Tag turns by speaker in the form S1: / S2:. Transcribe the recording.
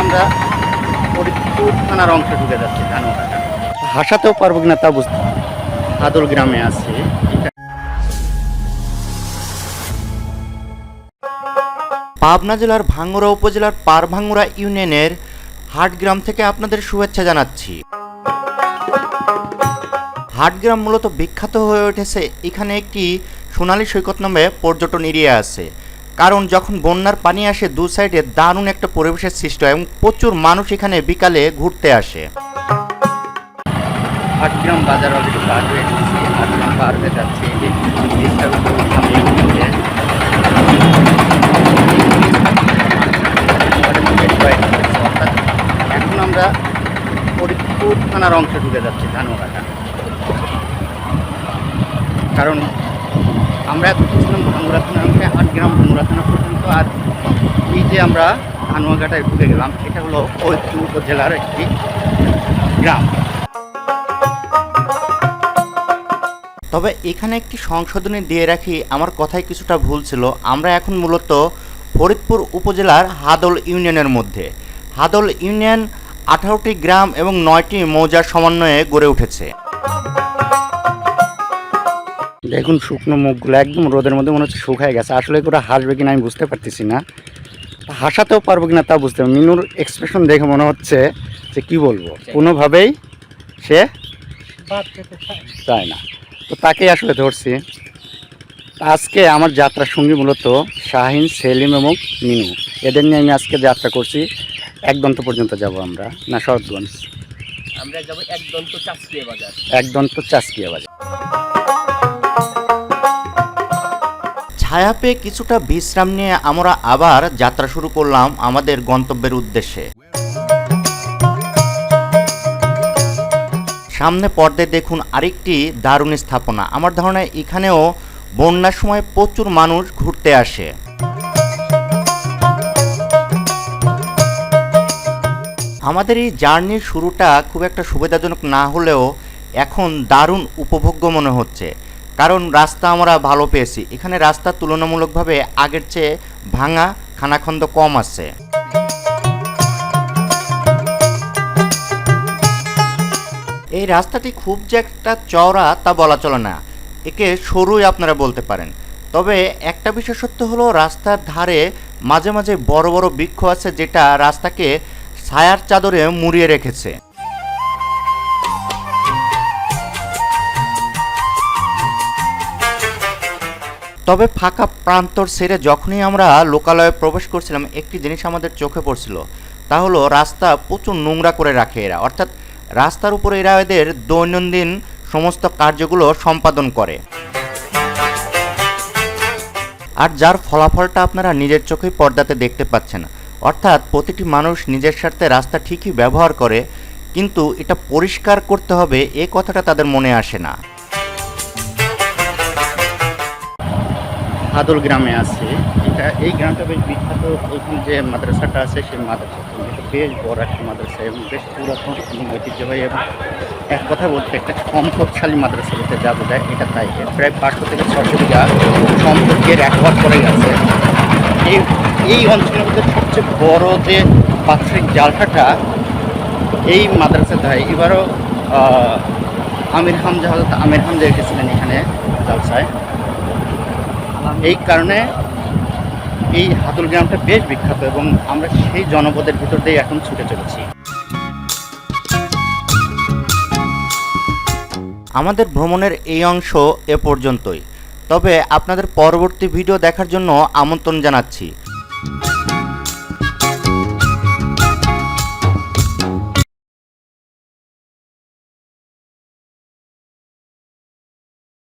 S1: আমরা ফরিদপুর থানার অংশে ঢুকে যাচ্ছি হাসাতেও পারব কিনা তা বুঝতে হাদল গ্রামে আছি।
S2: পাবনা জেলার ভাঙ্গুড়া উপজেলার পারভাঙ্গুড়া ইউনিয়নের হাটগ্রাম থেকে আপনাদের শুভেচ্ছা জানাচ্ছি। হাটগ্রাম মূলত বিখ্যাত হয়ে উঠেছে এখানে একটি সোনালী সৈকত নামে পর্যটন এরিয়া আছে। কারণ যখন বন্যার পানি আসে, দু সাইডে দারুণ একটা পরিবেশের সৃষ্টি হয় এবং প্রচুর মানুষ এখানে বিকালে ঘুরতে আসে।
S1: এখন আমরা ফরিদপুর থানার অংশে ঢুকে যাচ্ছি ধানবাটা কারণ আমরা এখন ছিলাম ভাঙ্গুরা থানার অংশে আটগ্রাম ভাঙ্গুরা থানা পর্যন্ত, আর এই যে আমরা ধানুয়াঘাটায় ঢুকে গেলাম, এটা হলো ফরিদপুর উপজেলার একটি গ্রাম।
S2: তবে এখানে একটি সংশোধনী দিয়ে রাখি, আমার কথায় কিছুটা ভুল ছিল। আমরা এখন মূলত ফরিদপুর উপজেলার হাদল ইউনিয়নের মধ্যে। হাদল ইউনিয়ন আঠারোটি গ্রাম এবং নয়টি মৌজার সমন্বয়ে গড়ে উঠেছে।
S1: দেখুন শুকনো মুখগুলো একদম রোদের মধ্যে মনে হচ্ছে শুকায় গেছে। আসলে করে হাসবে কিনা আমি বুঝতে পারতেছি না। হাসাতেও পারব কিনা তা বুঝতে পারব মিনুর এক্সপ্রেশন দেখে মনে হচ্ছে যে কি বলব? কোনোভাবেই সে চায় না। তো তাকেই আসলে ধরছি। আজকে আমার যাত্রার সঙ্গী মূলত শাহিন সেলিম এবং মিনু। এদের নিয়ে আমি আজকে যাত্রা করছি। একদন্ত পর্যন্ত যাব আমরা। না শরৎগঞ্জ
S3: আমরা যাব একদম তো চাষকিয়া বাজার।
S1: একদন্ত চাষকিয়া বাজার।
S2: ছায়া পেয়ে কিছুটা বিশ্রাম নিয়ে আমরা আবার যাত্রা শুরু করলাম আমাদের গন্তব্যের উদ্দেশ্যে। সামনে পর্দায় দেখুন আরেকটি দারুণ স্থাপনা। আমার ধারণা এখানেও বন্যার সময় প্রচুর মানুষ ঘুরতে আসে। আমাদের এই জার্নির শুরুটা খুব একটা সুবিধাজনক না হলেও এখন দারুণ উপভোগ্য মনে হচ্ছে। কারণ রাস্তা আমরা ভালো পেয়েছি। এখানে রাস্তা তুলনামূলকভাবে আগের চেয়ে ভাঙা খানাখন্দ কম আছে। এই রাস্তাটি খুব যে একটা চওড়া তা বলা চলে না। একে সরুই আপনারা বলতে পারেন। তবে একটা বিশেষত্ব হলো রাস্তার ধারে মাঝে মাঝে বড় বড় বৃক্ষ আছে যেটা রাস্তাকে ছায়ার চাদরে মুড়িয়ে রেখেছে। তবে ফাঁকা প্রান্তর সেরে যখনই আমরা লোকালয়ে প্রবেশ করছিলাম, একটি জিনিস আমাদের চোখে পড়ছিল। তা হলো রাস্তা প্রচুর নোংরা করে রাখে এরা। অর্থাৎ রাস্তার উপরে এরা এদের দৈনন্দিন সমস্ত কার্যগুলো সম্পাদন করে। আর যার ফলাফলটা আপনারা নিজের চোখেই পর্দাতে দেখতে পাচ্ছেন। অর্থাৎ প্রতিটি মানুষ নিজের স্বার্থে রাস্তা ঠিকই ব্যবহার করে, কিন্তু এটা পরিষ্কার করতে হবে, এ কথাটা তাদের মনে আসে না।
S1: হাদল গ্রামে আছে। এটা এই গ্রামটা বেশ বিখ্যাত। ওইখানে যে মাদ্রাসাটা আছে, সেই মাদ্রাসা। বেশ বড় একটা মাদ্রাসা এবং বেশ পুরাতন এবং ঐতিহ্যবাহী এবং এক কথা বলতে একটা সম্পদশালী মাদ্রাসা বলতে যা বোঝায়, এটা তাই। প্রায় পাঁচশো থেকে ছশো বিঘা সম্পর্কের একবার করে গেছে। এই এই অঞ্চলের মধ্যে সবচেয়ে বড় যে বাৎসরিক জালসাটা এই মাদ্রাসাতে হয় এবারও আমির হামজা হজরত আমির হামজা এসেছিলেন এখানে জালসায়। এই কারণে এই হাতুল গ্রামটা বেশ বিখ্যাত এবং আমরা সেই জনপদের ভিতর দিয়ে এখন ছুটে চলেছি।
S2: আমাদের ভ্রমণের এই অংশ এ পর্যন্তই। তবে আপনাদের পরবর্তী ভিডিও দেখার জন্য আমন্ত্রণ জানাচ্ছি।